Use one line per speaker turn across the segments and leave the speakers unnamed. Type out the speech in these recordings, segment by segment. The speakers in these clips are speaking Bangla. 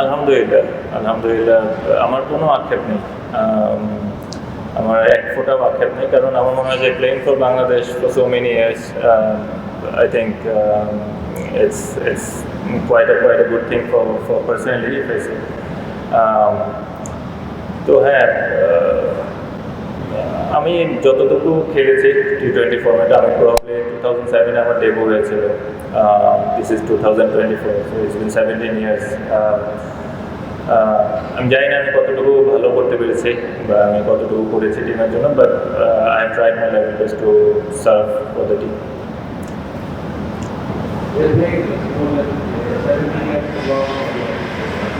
আলহামদুলিল্লাহ আলহামদুলিল্লাহ। আমার কোনো আক্ষেপ নেই। আমার এক ফোটাও আক্ষেপ নেই, কারণ আমার মনে হয় যে playing for Bangladesh for so many years I think it's it's quite a quite a good thing for for personally তো হ্যাঁ আমি যতটুকু খেলেছি টি টোয়েন্টি ফর্মেটে আমি প্রবলি টু থাউজেন্ড সেভেনে আমার ডেবু হয়েছিল this is two thousand twenty four so it's been seventeen years আমি জানি না আমি কতটুকু ভালো করতে পেরেছি বা আমি কতটুকু করেছি টিমের জন্য but I have tried my level best to serve for the team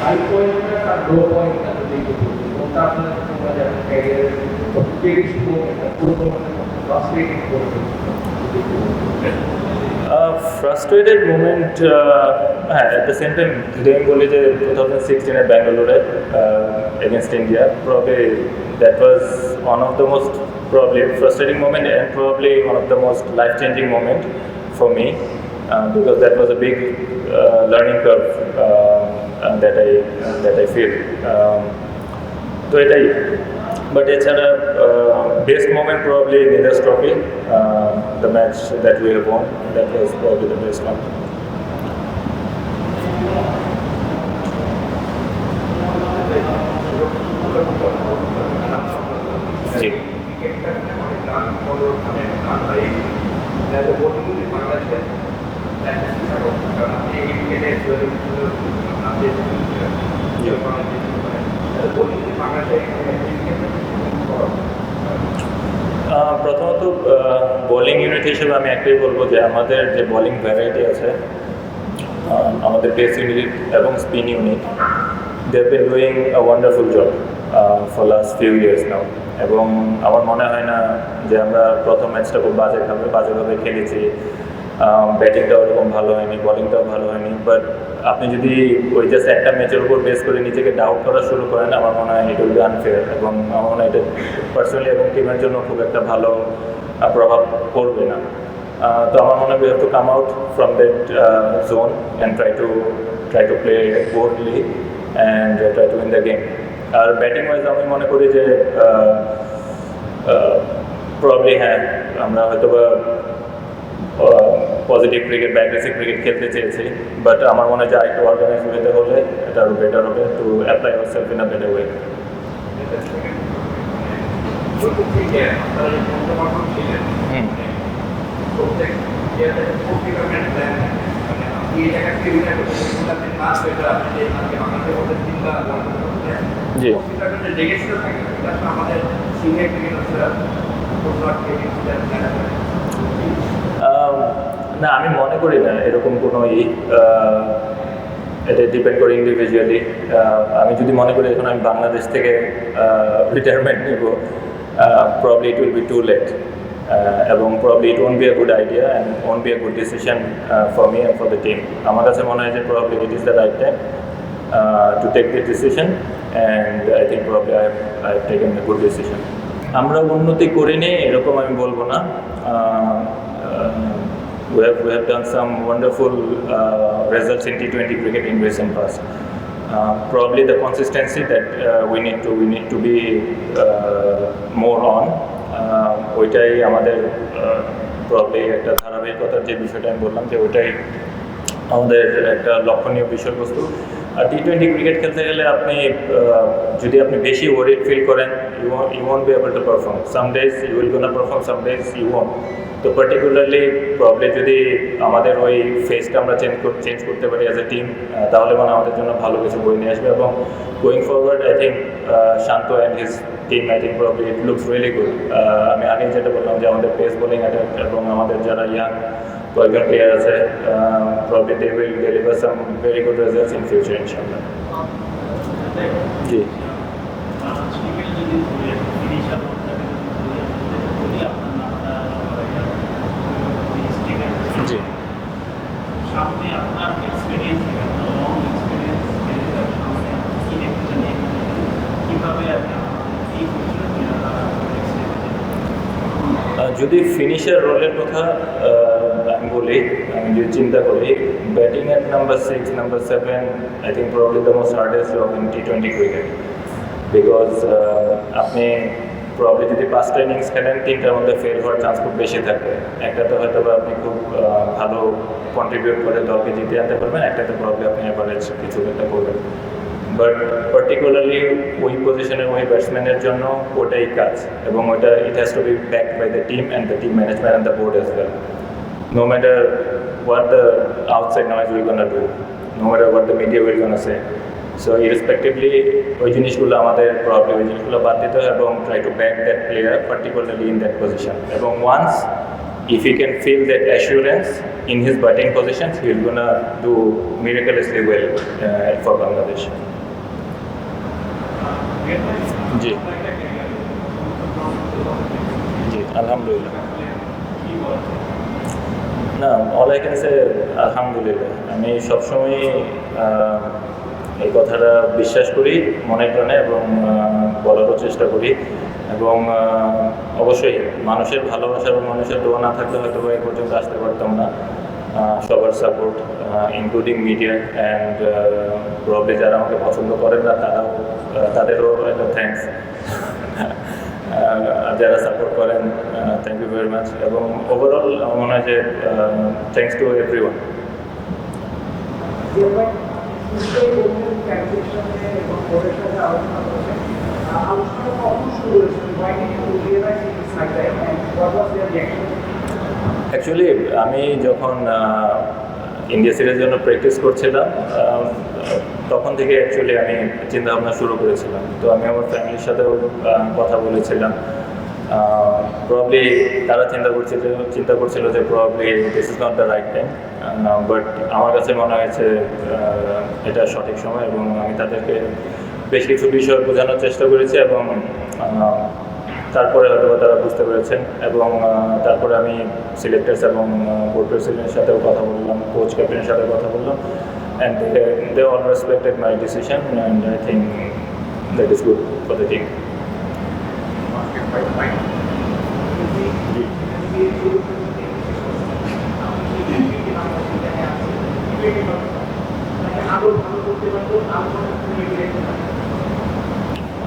high point R low point যদি কোনটা আপনার মানে ক্যারিয়ারের সবচেয়ে বেশি পুরো ফ্রাস্ট্রেটিং করবে
ফ্রাস্ট্রেটেড মুমেন্ট হ্যাঁ অ্যাট দ্য সেম টাইম যদি আমি বলি যে টু থাউজেন্ড সিক্সটিনের ব্যাঙ্গালোরে against India probably that was one of the most probably frustrating moment and probably one of the most life-changing moment for me uh, because that was a big uh, learning curve uh, uh, that I that I feel. Um, তো এটাই বাট এছাড়া best moment probably Nidahas trophy the match that we have won that was probably the best one জি আহ, প্রথমত বোলিং ইউনিট হিসেবে আমি একটাই বলব যে আমাদের যে বোলিং ভ্যারাইটি আছে আমাদের পেস ইউনিট এবং spin unit they been doing a wonderful job for last few years now এবং আমার মনে হয় না যে আমরা প্রথম ম্যাচটা খুব বাজেভাবে বাজেভাবে খেলেছি। ব্যাটিংটাও ওরকম ভালো হয়নি বলিংটাও ভালো হয়নি। বাট আপনি যদি ওই জাস্ট একটা ম্যাচের উপর বেস করে নিজেকে ডাউট করা শুরু করেন, আমার মনে হয় ইট উইল বি আনফেয়ার এবং আমার মনে হয় এটা পার্সোনালি এবং টিমের জন্য খুব একটা ভালো প্রভাব পড়বে না। তো আমার মনে হয় to come out from that zone and try to try to play boldly and try to win the game R batting wise আমি মনে করি যে প্রবলি হ্যাঁ আমরা হয়তো বা পজিটিভ ক্রিকেট বা অ্যাগ্রেসিভ ক্রিকেট খেলতে চেয়েছি বাট আমার মনে হয় যে আরেকটু অর্গানাইজ ওয়েতে হলে এটা আরও বেটার হবে to apply our self in a better way hmm. না, আমি মনে করি না এরকম কোনো এটা ডিপেন্ড করে ইন্ডিভিজুয়ালি আমি যদি মনে করি এখন আমি বাংলাদেশ থেকে রিটায়ারমেন্ট নিব probably it will be too late এবং probably it won't be a good idea and won't be a good decision for me and for the team আমার কাছে মনে হয় যে probably it is the right time to take this decision and I think probably I I taken the good decision আমরা উন্নতি করিনি এরকম আমি বলব না আহ, uh, we have, we have done some wonderful uh, results in T20 cricket in recent past. Uh, probably the consistency that uh, we need to we need to be uh, more on. ওইটাই আমাদের প্রবলেম একটা ধারাবাহিকতার যে বিষয়টা আমি বললাম যে ওইটাই আমাদের একটা লক্ষণীয় বিষয়বস্তু। আর টি টোয়েন্টি ক্রিকেট খেলতে গেলে আপনি যদি আপনি বেশি ওয়ারিড ফিল করেন you you won't be able to perform some days you will gonna perform some days you won't তো পার্টিকুলারলি প্রবলেম যদি আমাদের ওই ফেসটা আমরা চেঞ্জ চেঞ্জ করতে পারি অ্যাজ এ টিম তাহলে মানে আমাদের জন্য ভালো কিছু বই নিয়ে আসবে এবং going forward I think Shanto and his team I think probably it looks really good আমি আগেই যেটা বললাম যে আমাদের পেস বোলিং অ্যাটাক এবং আমাদের যারা ইয়াং কয়েকজন প্লেয়ার আছে probably they will deliver some very good results in future ইনশাআল্লাহ। জি। জি যদি ফিনিশার রোলের কথা আমি বলি, আমি যদি চিন্তা করি ব্যাটিং এর number six number seven I think probably the most hardest job in T twenty cricket because আপনি প্রবলি যদি পাঁচটা ইনিংস খেলেন, তিনটার মধ্যে ফেল হওয়ার চান্স খুব বেশি থাকবে। একটাতে হয়তো বা আপনি খুব ভালো কন্ট্রিবিউট করে দলকে জিতে আনতে পারবেন, একটাতে প্রবলি আপনি অ্যাভারেজ কিছু একটা করবেন। বাট পার্টিকুলারলি ওই পজিশনের ওই ব্যাটসম্যানের জন্য ওটাই কাজ। এবং ওটা it has to be back by the team and the team management and the board as well no matter what the outside noise will gonna do no matter what the media will gonna say so irrespectively ওই জিনিসগুলো আমাদের প্রবলেম ওই জিনিসগুলো বাদ দিতে হয় এবং try to back that player particularly in that position এবং once if you can feel that assurance in his batting position he will gonna do miraculously well for Bangladesh জি। জি, আলহামদুলিল্লাহ। না অল আই ক্যান সে আলহামদুলিল্লাহ। আমি সবসময় এই কথাটা বিশ্বাস করি মনে প্রাণে এবং বলারও চেষ্টা করি। এবং অবশ্যই মানুষের ভালোবাসা এবং মানুষের দোয়া না থাকলে হয়তো বা এই পর্যন্ত আসতে পারতাম না। সবার support including media and probably যারা আমাকে পছন্দ করেন না তারাও তাদেরও একটা থ্যাঙ্কস আহ, যারা সাপোর্ট করেন থ্যাংক ইউ ভেরি মাচ এবং ওভারঅল আমার মনে হয় যে thanks to everyone actually আমি যখন ইন্ডিয়া সিরিজের জন্য প্র্যাকটিস করছিলাম তখন থেকে অ্যাকচুয়ালি আমি চিন্তা ভাবনা শুরু করেছিলাম। তো আমি আমার ফ্যামিলির সাথেও কথা বলেছিলাম। প্রবলি তারা চিন্তা করছিল চিন্তা করছিল যে probably this is not the right time but আমার কাছে মনে হয়েছে এটা সঠিক সময় এবং আমি তাদেরকে বেশ কিছু বিষয় বোঝানোর চেষ্টা করেছি এবং তারপরে হয়তোবা তারা বুঝতে পেরেছেন এবং তারপরে আমি সিলেক্টার্স এবং বোর্ড প্রেসিডেন্টের সাথেও কথা বললাম কোচ ক্যাপ্টেনের সাথে কথা বললাম and they all respected my decision and I think that is good for the team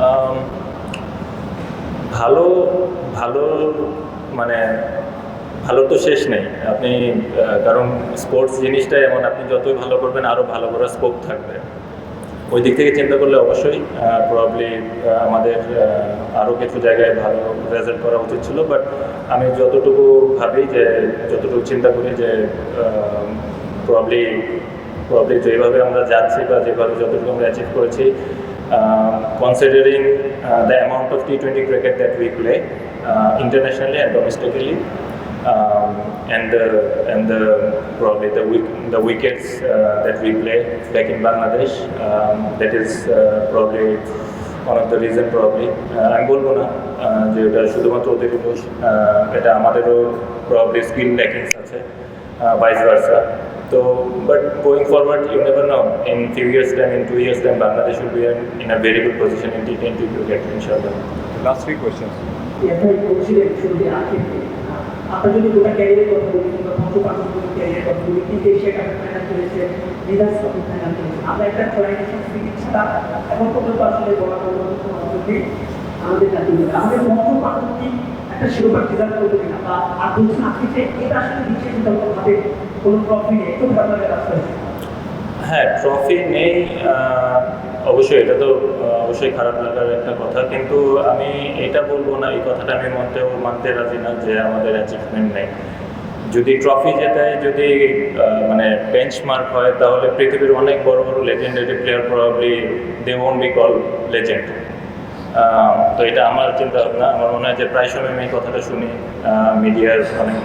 um, ভালো ভালো মানে ভালো তো শেষ নেই। আপনি কারণ স্পোর্টস জিনিসটা এমন, আপনি যতই ভালো করবেন আরও ভালো করার স্কোপ থাকবে। ওই দিক থেকে চিন্তা করলে অবশ্যই প্রবলি আমাদের আরও কিছু জায়গায় ভালো রেজাল্ট করা উচিত ছিল। বাট আমি যতটুকু ভাবি যে, যতটুকু চিন্তা করি যে প্রবলি প্রবলি যেভাবে আমরা যাচ্ছি বা যেভাবে যতটুকু আমরা অ্যাচিভ করেছি considering the amount of T twenty cricket that we play internationally and domestically um, and the and the probably the week, the wickets uh, that we play back in Bangladesh um, that is uh, probably one of the reason probably uh, আমি বলবো না uh, যে এটা শুধুমাত্র ওদেরই দোষ uh, এটা আমাদেরও প্রবলি স্কিল ল্যাকিংস আছে ভাইস ভার্সা তো but going forward you never know in few years time in two years time Bangladesh will be in a very good position in T twenty cricket ইনশাআল্লাহ
Last three questions.
এরপরে বলছিলেন শুরুতে আর্থিক আপনার যদি গোটা ক্যারিয়ারের কথা বলি কিংবা পঞ্চপাঠক ক্যারিয়ারের কথা বলি কিন্তু এশিয়া কাপের ফাইনাল করেছে মেধাস কাপের ফাইনাল করেছে আমরা একটা ক্লায়েন্টের সংস্কৃতি ছাড়া এখন পর্যন্ত আসলে বলা পর্যন্ত অবধি আমাদের জাতি আমাদের পঞ্চপাঠকটি একটা শিরোপা ডিজার্ভ করতে কিনা বা আর বলছেন আপনি যে এটা আসলে বিশেষ ভাবে
হ্যাঁ ট্রফি নেই অবশ্যই এটা তো অবশ্যই খারাপ লাগার একটা কথা। কিন্তু আমি এটা বলব না, এই কথাটা আমি মনতেও মানতে রাজি না যে আমাদের অ্যাচিভমেন্ট নেই। যদি ট্রফি জেতায়, যদি মানে বেঞ্চমার্ক হয়, তাহলে পৃথিবীর অনেক বড় বড় legendary player probably they won't be call legend তো এটা আমার চিন্তা ভাবনা আমার মনে হয় যে প্রায় সময় আমি এই কথাটা শুনি। মিডিয়ার অনেক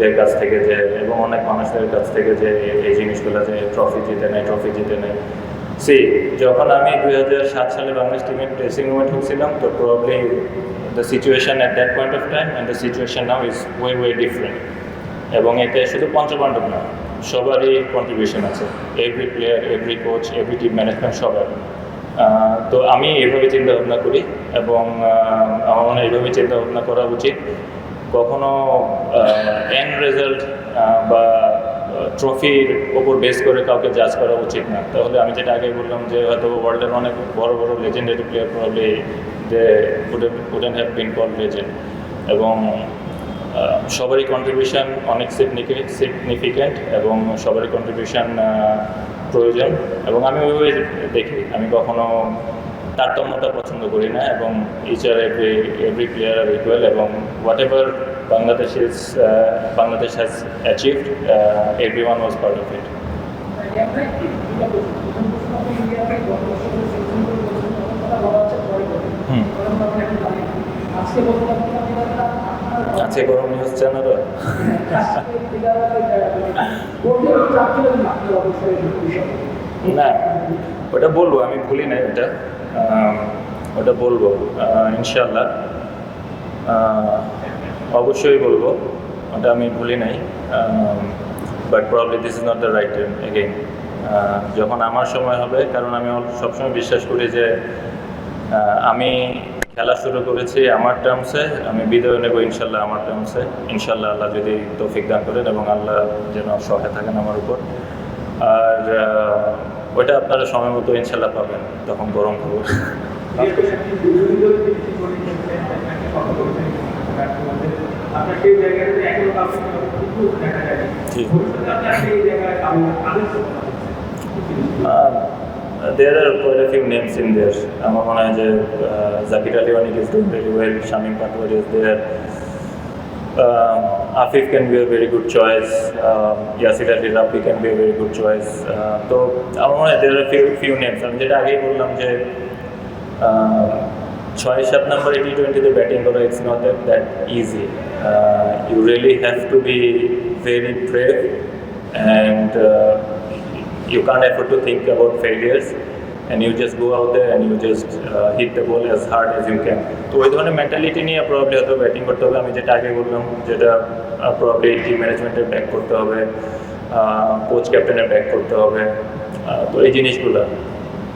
ভাইদের কাছ থেকে যে, এবং অনেক মানুষদের কাছ থেকে যে এই জিনিসগুলো যে ট্রফি জিতে নেয় ট্রফি জিতে নেয়। সি যখন আমি দুই হাজার সাত সালে বাংলাদেশ টিমের ড্রেসিং রুমে ঢুকছিলাম, তো probably the situation at that point of time and the situation now is way way different এবং এতে শুধু পঞ্চপাণ্ডব না, সবারই কন্ট্রিবিউশন আছে। Every player every coach every team management সবার। তো আমি এইভাবে চিন্তা ভাবনা করি এবং আমার মনে হয় এইভাবে চিন্তা ভাবনা করা উচিত। কখনো এন্ড রেজাল্ট বা ট্রফির ওপর বেস করে কাউকে জাজ করা উচিত না। তাহলে আমি যেটা আগে বললাম যে হয়তো ওয়ার্ল্ডের অনেক বড় বড় লেজেন্ডারি প্লেয়ার প্রবলি যে wouldn't have been call legend এবং সবারই কন্ট্রিবিউশন অনেক সিগনিফিক্যান্ট এবং সবারই কন্ট্রিবিউশন প্রয়োজন। এবং আমি ওইভাবে দেখি। আমি কখনো তারতম্যতা পছন্দ করি না এবং each are every every player are equal এবং
whatever Bangladesh is Bangladesh has achieved
everyone
was part of it না। না
আছে গরম নিউজ
বিষয়
না ওটা বলব আমি ভুলি ওটা আম, ওটা বলব। ইনশাল্লাহ অবশ্যই বলব। ওটা আমি ভুলি নাই। But probably this is not the right time again যখন আমার সময় হবে, কারণ আমি সবসময় বিশ্বাস করি যে আমি খেলা শুরু করেছি আমার টার্মসে আমি বিদায় নেব ইনশাল্লাহ আমার টার্মসে ইনশাল্লাহ আল্লাহ যদি তৌফিক দান করেন এবং আল্লাহ যেন সহায় থাকেন আমার উপর। আর ওটা আপনারা সময় মতো ইনশাল্লাহ পাবেন তখন গরম খবর quite a few names in there. আমার মনে হয় যে জাকির আলী অনেক is doing very well, Shamim Patwari is there Afif can be a very good choice. Um, Yasir Ali Rabbi can be a very good choice. Uh, তো আমার মনে হয় there are few few names. আমি যেটা আগেই বললাম যে আহ, ছয় সাত নম্বরে টি টোয়েন্টিতে ব্যাটিং করা it's not that that easy you really have to be very brave and you can't afford to think about failures and you just go out there and you just hit the ball as hard as you can তো ওই ধরনের মেন্টালিটি নিয়ে প্রবলি হয়তো ব্যাটিং করতে হবে। আমি যেটা আগে বললাম, যেটা প্রবলি টিম ম্যানেজমেন্টের ব্যাক করতে হবে কোচ ক্যাপ্টেনের ব্যাক করতে হবে। তো এই জিনিসগুলো।